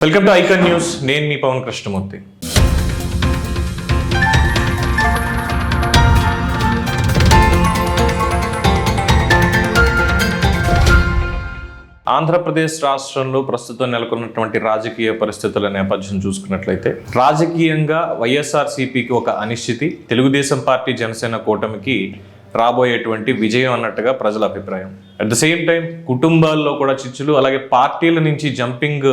Welcome to icon news నేను మీ పవన్ కృష్ణమూర్తి. ఆంధ్రప్రదేశ్ రాష్ట్రంలో ప్రస్తుతం నెలకొన్నటువంటి రాజకీయ పరిస్థితుల నేపథ్యం చూసుకున్నట్లయితే రాజకీయంగా వైఎస్ఆర్సీపీకి ఒక అనిశ్చితి తెలుగుదేశం పార్టీ జనసేన కూటమికి రాబోయేటువంటి విజయం అన్నట్టుగా ప్రజల అభిప్రాయం. అట్ ద సేమ్ టైం కుటుంబాల్లో కూడా చిచ్చులు అలాగే పార్టీల నుంచి జంపింగ్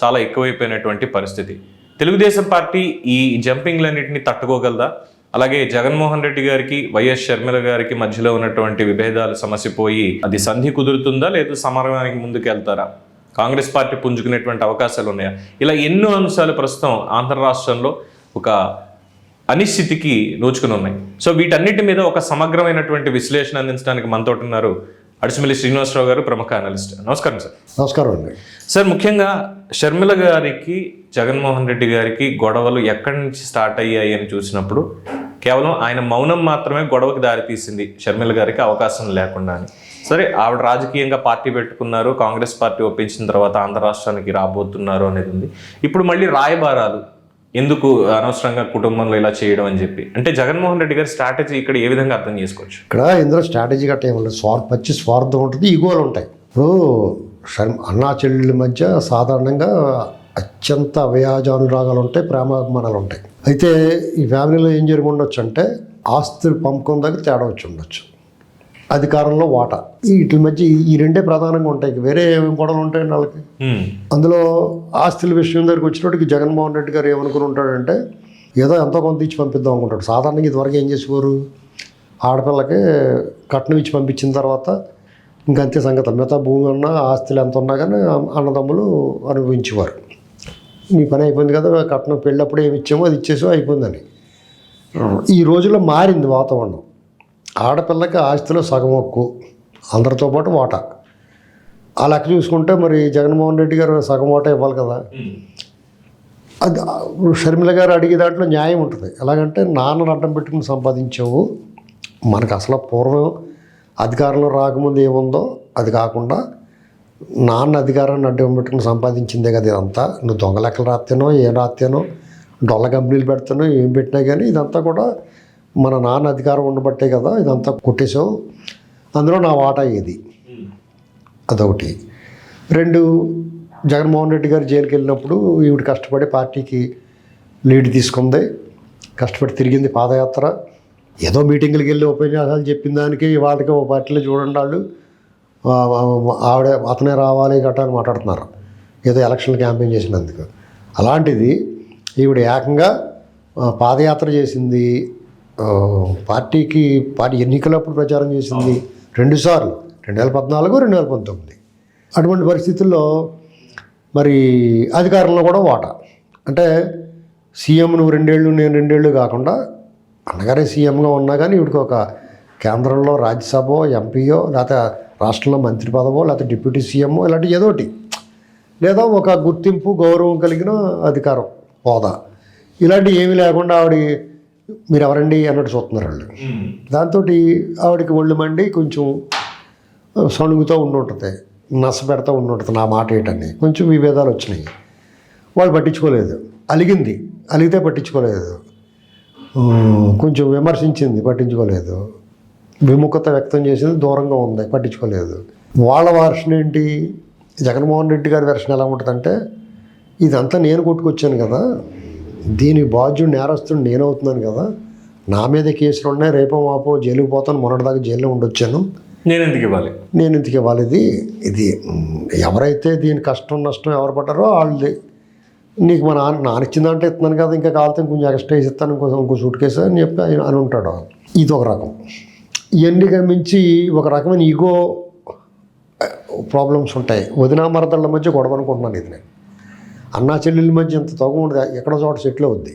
చాలా ఎక్కువైపోయినటువంటి పరిస్థితి. తెలుగుదేశం పార్టీ ఈ జంపింగ్లన్నింటినీ తట్టుకోగలదా? అలాగే జగన్మోహన్ రెడ్డి గారికి వైఎస్ షర్మిల గారికి మధ్యలో ఉన్నటువంటి విభేదాలు సమస్య పోయి అది సంధి కుదురుతుందా లేదా సమరమానికి ముందుకు వెళ్తారా కాంగ్రెస్ పార్టీ పుంజుకునేటువంటి అవకాశాలు ఉన్నాయా? ఇలా ఎన్నో అంశాలు ప్రస్తుతం ఆంధ్ర రాష్ట్రంలో ఒక అనిశ్చితికి నోచుకుని ఉన్నాయి. సో వీటన్నిటి మీద ఒక సమగ్రమైనటువంటి విశ్లేషణ అందించడానికి మనతో ఉన్నారు అడిసిమిల్లి శ్రీనివాసరావు గారు ప్రముఖ అనలిస్ట్ నమస్కారం సార్. నమస్కారం అండి. సార్ ముఖ్యంగా షర్మిల గారికి జగన్మోహన్ రెడ్డి గారికి గొడవలు ఎక్కడి నుంచి స్టార్ట్ అయ్యాయి అని చూసినప్పుడు కేవలం ఆయన మౌనం మాత్రమే గొడవకి దారితీసింది షర్మిల గారికి అవకాశం లేకుండా అని. సరే ఆవిడ రాజకీయంగా పార్టీ పెట్టుకున్నారు కాంగ్రెస్ పార్టీ ఒప్పించిన తర్వాత ఆంధ్ర రాష్ట్రానికి రాబోతున్నారు అనేది ఉంది. ఇప్పుడు మళ్ళీ రాయబారాలు ఎందుకు అనవసరంగా కుటుంబంలో ఇలా చేయడం అని చెప్పి? అంటే జగన్మోహన్ రెడ్డి గారి స్ట్రాటజీ ఇక్కడ ఏ విధంగా అర్థం చేసుకోవచ్చు? ఇక్కడ ఇందులో స్ట్రాటజీ గట్ట ఏమి స్వార్థ పచ్చి స్వార్థం ఉంటుంది ఈగోలు ఉంటాయి. ఇప్పుడు శర్మ అన్నా చెల్లెళ్ళ మధ్య సాధారణంగా అత్యంత అవ్యాజానురాగాలు ఉంటాయి ప్రేమాభిమానాలు ఉంటాయి. అయితే ఈ ఫ్యామిలీలో ఏం జరిగి ఉండొచ్చు అంటే ఆస్తులు పంపకం దగ్గర తేడా వచ్చి ఉండొచ్చు. అధికారంలో వాటా. ఈ వీటి మధ్య ఈ- రెండే ప్రధానంగా ఉంటాయి. వేరే ఏమేమి గొడవలు ఉంటాయండి వాళ్ళకి. అందులో ఆస్తుల విషయం దగ్గరికి వచ్చినప్పటికి జగన్మోహన్ రెడ్డి గారు ఏమనుకుని ఉంటాడంటే ఏదో ఎంతో కొంత ఇచ్చి పంపిద్దాం అనుకుంటాడు. సాధారణంగా ఇదివరకు ఏం చేసేవారు? ఆడపిల్లకి కట్నం ఇచ్చి పంపించిన తర్వాత ఇంకంతే సంగతి. మిగతా భూమి ఉన్నా ఆస్తులు ఎంత ఉన్నా కానీ అన్నదమ్ములు అనుభవించేవారు. నీ పని అయిపోయింది కదా కట్నం పెళ్ళప్పుడు ఏమి ఇచ్చామో అది ఇచ్చేసో అయిపోయిందని. ఈ రోజుల్లో మారింది వాతావరణం. ఆడపిల్లకి ఆస్తిలో సగం హక్కు. అందరితో పాటు వాటా. ఆ లెక్క చూసుకుంటే మరి జగన్మోహన్ రెడ్డి గారు సగం ఓట ఇవ్వాలి కదా. అది షర్మిల గారు అడిగే దాంట్లో న్యాయం ఉంటుంది. ఎలాగంటే నాన్న అడ్డం పెట్టుకుని సంపాదించావు. మనకు అసలు పూర్వం అధికారంలో రాకముందు ఏముందో అది కాకుండా నాన్న అధికారాన్ని అడ్డం పెట్టుకుని సంపాదించిందే కదా ఇదంతా. నువ్వు దొంగ లెక్కలు రాత్తానో ఏం రాత్తానో డొల్ల కంపెనీలు పెడతానో ఏం పెట్టినా కానీ ఇదంతా కూడా మన నాన్న అధికారం ఉండబట్టే కదా ఇదంతా కొట్టేసావు అందులో నా వాటా ఇది అదొకటి. రెండు జగన్మోహన్ రెడ్డి గారు జైలుకి వెళ్ళినప్పుడు ఈవిడ కష్టపడి పార్టీకి లీడ్ తీసుకుంది. కష్టపడి తిరిగింది పాదయాత్ర. ఏదో మీటింగ్లకు వెళ్ళి ఉపన్యాసాలు చెప్పిన దానికి వాళ్ళకి ఓ పార్టీలో చూడండి వాళ్ళు. ఆవిడ అతనే రావాలి గట్రా అని మాట్లాడుతున్నారు. ఏదో ఎలక్షన్ క్యాంపెయిన్ చేసినందుకు. అలాంటిది ఈవిడ ఏకంగా పాదయాత్ర చేసింది పార్టీకి పార్టీ ఎన్నికలప్పుడు ప్రచారం చేసింది రెండుసార్లు. రెండు వేల పద్నాలుగు రెండు వేల పంతొమ్మిది. అటువంటి పరిస్థితుల్లో మరి అధికారంలో కూడా వాటా. అంటే సీఎం నువ్వు రెండేళ్ళు నేను రెండేళ్ళు కాకుండా అన్నగారే సీఎంగా ఉన్నా కానీ ఇవిడికి ఒక కేంద్రంలో రాజ్యసభ ఎంపీయో లేకపోతే రాష్ట్రంలో మంత్రి పదవో లేకపోతే డిప్యూటీ సీఎంఓ ఇలాంటి ఏదోటి లేదా ఒక గుర్తింపు గౌరవం కలిగిన అధికారం హోదా. ఇలాంటివి ఏమీ లేకుండా ఆవిడ మీరు ఎవరండి అన్నట్టు చూస్తున్నారు వాళ్ళు. దాంతో ఆవిడకి ఒళ్ళు మండి కొంచెం సణుగుతూ ఉండుంటుంది నస పెడతా ఉండుంటుంది నా మాట ఏంటని. కొంచెం విభేదాలు వచ్చినాయి. వాళ్ళు పట్టించుకోలేదు. అలిగింది. అలిగితే పట్టించుకోలేదు. కొంచెం విమర్శించింది పట్టించుకోలేదు. విముఖత వ్యక్తం చేసింది దూరంగా ఉంది పట్టించుకోలేదు. వాళ్ళ వర్షన్ ఏంటి? జగన్మోహన్ రెడ్డి గారి వెర్షన్ ఎలా ఉంటుందంటే ఇదంతా నేను కొట్టుకొచ్చాను కదా. దీని బాధ్యుడు నేరస్తుడు నేను అవుతున్నాను కదా. నా మీద కేసులు ఉన్నాయి రేపో మాపో జైలుకి పోతాను మొన్నటిదాకా జైల్లో ఉండొచ్చాను. నేను ఎందుకు ఇవ్వాలి? నేను ఇంతకు ఇవ్వాలి? ఇది ఇది ఎవరైతే దీని కష్టం నష్టం ఎవరు పడ్డారో వాళ్ళది నీకు మా నాన్న ఇచ్చిన దాంట్లో ఇస్తున్నాను కదా ఇంకా కావాలంటే కొంచెం ఎక్స్ట్రా వేసి ఇస్తాను ఇంకో ఇంకో సూట్ కేసు అని చెప్పి అని ఉంటాడు. ఇది ఒక రకం. ఇవన్నీ గమించి ఒక రకమైన ఈగో ప్రాబ్లమ్స్ ఉంటాయి. వదినా మరదళ్ళ మధ్య గొడవ అనుకుంటున్నాను ఇది నేను. అన్నా చెల్లెల మధ్య ఎంత తగు ఉండదు? ఎక్కడో చోట సెటిల్ అవుద్ది.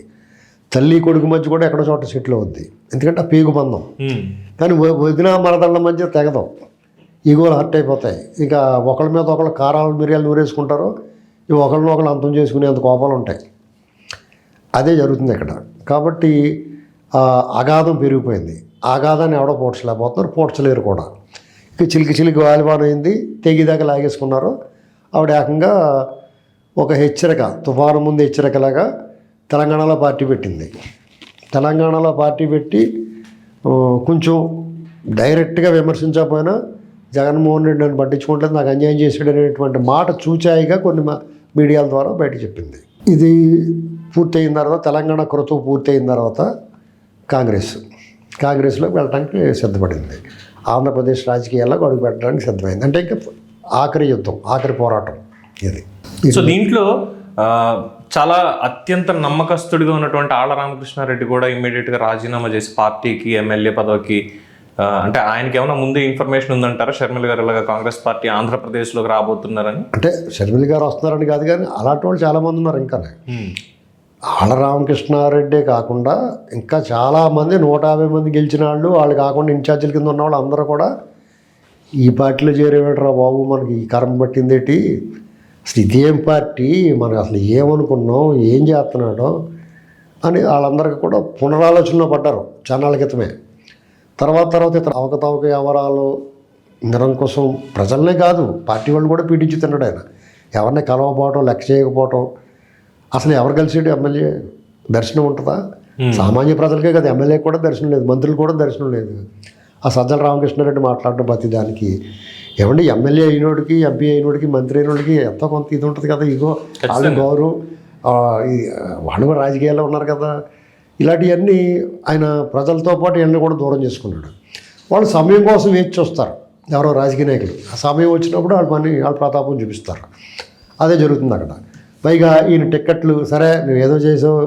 తల్లి కొడుకు మధ్య కూడా ఎక్కడో చోట సెటిల్ అవుద్ది. ఎందుకంటే ఆ పేగు బంధం. కానీ వదిన మరదళ్ళ మధ్య తెగదాం. ఈగోలు హర్ట్ అయిపోతాయి. ఇక ఒకళ్ళ మీద ఒకళ్ళు కారాలు మిరియాలు నూరేసుకుంటారు ఇవి ఒకళ్ళని ఒకళ్ళు అంతం చేసుకునేంత కోపాలు ఉంటాయి. అదే జరుగుతుంది ఇక్కడ. కాబట్టి అగాధం పెరిగిపోయింది. అగాధాన్ని ఎవడో పోడ్చలేకపోతున్నారు. పోడ్చలేరు కూడా. ఇక చిలికి చిలికి వాలిబాన్ అయింది తెగిదాకా లాగేసుకున్నారు. ఆవిడ ఏకంగా ఒక హెచ్చరిక తుఫాను ముందు హెచ్చరికలాగా తెలంగాణలో పార్టీ పెట్టింది. తెలంగాణలో పార్టీ పెట్టి కొంచెం డైరెక్ట్గా విమర్శించకపోయినా జగన్మోహన్ రెడ్డి నన్ను పట్టించుకుంటే నాకు అన్యాయం చేసాడు అనేటువంటి మాట చూచాయిగా కొన్ని మా- మీడియాల ద్వారా బయట చెప్పింది. ఇది పూర్తయిన తర్వాత తెలంగాణ కృతం పూర్తయిన తర్వాత కాంగ్రెస్ కాంగ్రెస్లో వెళ్ళడానికి సిద్ధపడింది. ఆంధ్రప్రదేశ్ రాజకీయాల్లో అడుగు పెట్టడానికి సిద్ధమైంది. అంటే ఇంకా ఆఖరి యుద్ధం ఆఖరి పోరాటం ఇది. సో దీంట్లో చాలా అత్యంత నమ్మకస్తుడిగా ఉన్నటువంటి ఆళ్ళ రామకృష్ణారెడ్డి కూడా immediate గా రాజీనామా చేసి పార్టీకి ఎమ్మెల్యే పదవికి అంటే ఆయనకి ఏమైనా ముందు ఇన్ఫర్మేషన్ ఉందంటారా? షర్మిల గారు ఇలాగా కాంగ్రెస్ పార్టీ ఆంధ్రప్రదేశ్లోకి రాబోతున్నారని? అంటే షర్మిల గారు వస్తున్నారని కాదు కానీ అలాంటి వాళ్ళు చాలామంది ఉన్నారు ఇంకా. ఆళ్ళ రామకృష్ణారెడ్డే కాకుండా ఇంకా చాలామంది నూట యాభై మంది గెలిచిన వాళ్ళు వాళ్ళు కాకుండా ఇన్ఛార్జీల కింద ఉన్న వాళ్ళు అందరూ కూడా ఈ పార్టీలో చేరేవేట్రా బాబు మనకి ఈ కర్మ పట్టిందేటి? అసలు ఇదేం పార్టీ? మనం అసలు ఏమనుకున్నాం? ఏం చేస్తున్నాడో? అని వాళ్ళందరికీ కూడా పునరాలోచనలో పడ్డారు చాన్నాళ్ళ క్రితమే. తర్వాత తర్వాత ఇతర అవకతవక వ్యవహారాలు నిరంకుశం ప్రజలనే కాదు పార్టీ వాళ్ళు కూడా పీడించి తిన్నాడు ఆయన. ఎవరిని కలవకపోవటం లెక్క చేయకపోవటం. అసలు ఎవరు కలిసాడు ఎమ్మెల్యే? దర్శనం ఉంటుందా? సామాన్య ప్రజలకే కదా ఎమ్మెల్యే కూడా దర్శనం లేదు మంత్రులు కూడా దర్శనం లేదు. ఆ సజ్జల రామకృష్ణారెడ్డి మాట్లాడడం ప్రతి ఏమండి ఎమ్మెల్యే అయినోడికి ఎంపీ అయినోడికి మంత్రి అయినోడికి ఎంతో కొంత ఇది ఉంటుంది కదా ఇగో వాళ్ళు గౌరవం. వాళ్ళు కూడా రాజకీయాల్లో ఉన్నారు కదా. ఇలాంటివన్నీ ఆయన ప్రజలతో పాటు ఇవన్నీ కూడా దూరం చేసుకున్నాడు. వాళ్ళు సమయం కోసం వేచి చూస్తారు. ఎవరో రాజకీయ నాయకులు. ఆ సమయం వచ్చినప్పుడు వాళ్ళ పని వాళ్ళ ప్రతాపం చూపిస్తారు. అదే జరుగుతుంది అక్కడ. పైగా ఈయన టిక్కెట్లు సరే నువ్వు ఏదో చేసావు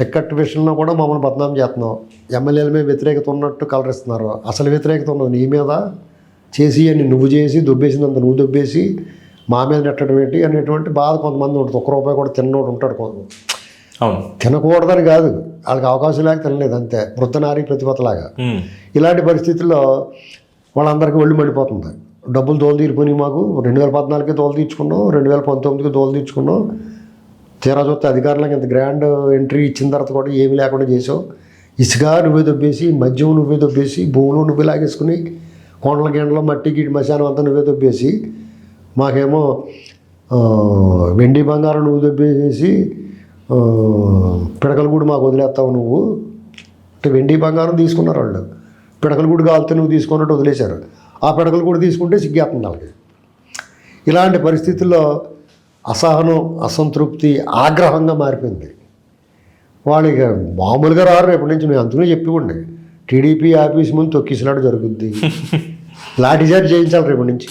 టిక్కెట్ విషయంలో కూడా మమ్మల్ని బదనాం చేస్తున్నావు. ఎమ్మెల్యేల మీద వ్యతిరేకత ఉన్నట్టు కలరిస్తున్నారు. అసలు వ్యతిరేకత ఉన్నది నీ మీద? చేసి అని నువ్వు చేసి దుబ్బేసినంత నువ్వు దుబ్బేసి మా మీద నెట్టడం ఏంటి అనేటువంటి బాధ కొంతమంది ఉంటుంది. ఒక్క రూపాయి కూడా తిన్నోడు ఉంటాడు కొంత. అవును. తినకూడదని కాదు. వాళ్ళకి అవకాశం లేక తినలేదు అంతే. వృద్ధనారీ ప్రతిపత్తలాగా. ఉమ్. ఇలాంటి పరిస్థితుల్లో వాళ్ళందరికీ ఒళ్ళు మండిపోతుంది. డబ్బులు తోలు తీరిపోయి మాకు. రెండు వేల పద్నాలుగుకి తోలు తీర్చుకున్నాం. రెండు వేల పంతొమ్మిదికి తోలు తీర్చుకున్నాం. తీరా చూస్తే అధికారులకు ఇంత గ్రాండ్ ఎంట్రీ ఇచ్చిన తర్వాత కూడా ఏమీ లేకుండా చేసావు ఇసుక నువ్వే దొబ్బేసి మద్యం నువ్వే దొబ్బేసి భూములు నువ్వే లాగేసుకుని కొండల గిండలో మట్టి గిడి మశానం అంతా నువ్వే దొబ్బేసి మాకేమో వెండి బంగారం నువ్వు దొబ్బేసి ఆ, పిడకలు కూడా మాకు వదిలేస్తావు నువ్వు. అంటే వెండి బంగారం తీసుకున్నారు వాళ్ళు. పిడకలు కూడా కావాలితే నువ్వు తీసుకున్నట్టు వదిలేశారు. ఆ పిడకలు కూడా తీసుకుంటే సిగ్గేస్తుంది వాళ్ళకి. ఇలాంటి పరిస్థితుల్లో అసహనం అసంతృప్తి ఆగ్రహంగా మారిపోయింది. వాళ్ళకి మామూలుగా రారు రేపటి నుంచి నేను అందుకనే ఉండే. టీడీపీ ఆఫీస్ ముందు తొక్కిసలాట జరుగుద్ది. లాఠీచార్జ్ చేయించాలి రేపటి నుంచి.